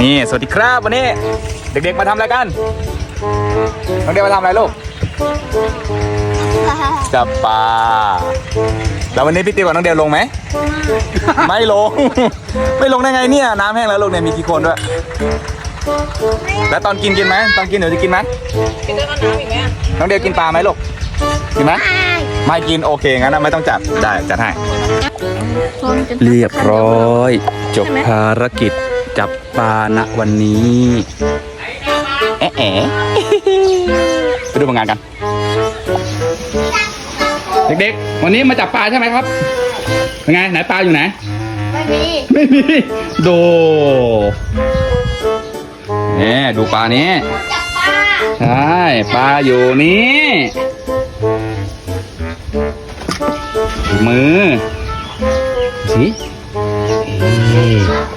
นี่สวัสดีครับวันนี้ เด็กๆมาทำอะไรกันน้องเดวมาทำอะไรลูกจับปลาแล้ววันนี้พี่ติวกับน้องเดวลงไหม ไม่ลง ไม่ลงได้ไงเนี่ยน้ำแห้งแล้วลูกเนี่ยมีกี่คนด้วย แล้วตอนกินกินไหมตอนกินหนูจะกินไหมพี่เต้ยเอาน้ำอีกไหมอะน้องเดวกินปลาไหมลูกกินไหมไม่กินโอเคงั้นนะไม่ต้องจับได้จัดให้เรียบร้อย จบภารกิจ จับปลาณวันนี้แอะแอะไปดูผลงานกัน เด็กๆ วันนี้มาจับปลาใช่ไหมครับเป็นไงไหนปลาอยู่ไหน ไม่มี ไม่มีดูเนี่ยดูปลานี้จับปลา ใช่ ปลาอยู่นี่มือสิเอ๊ะ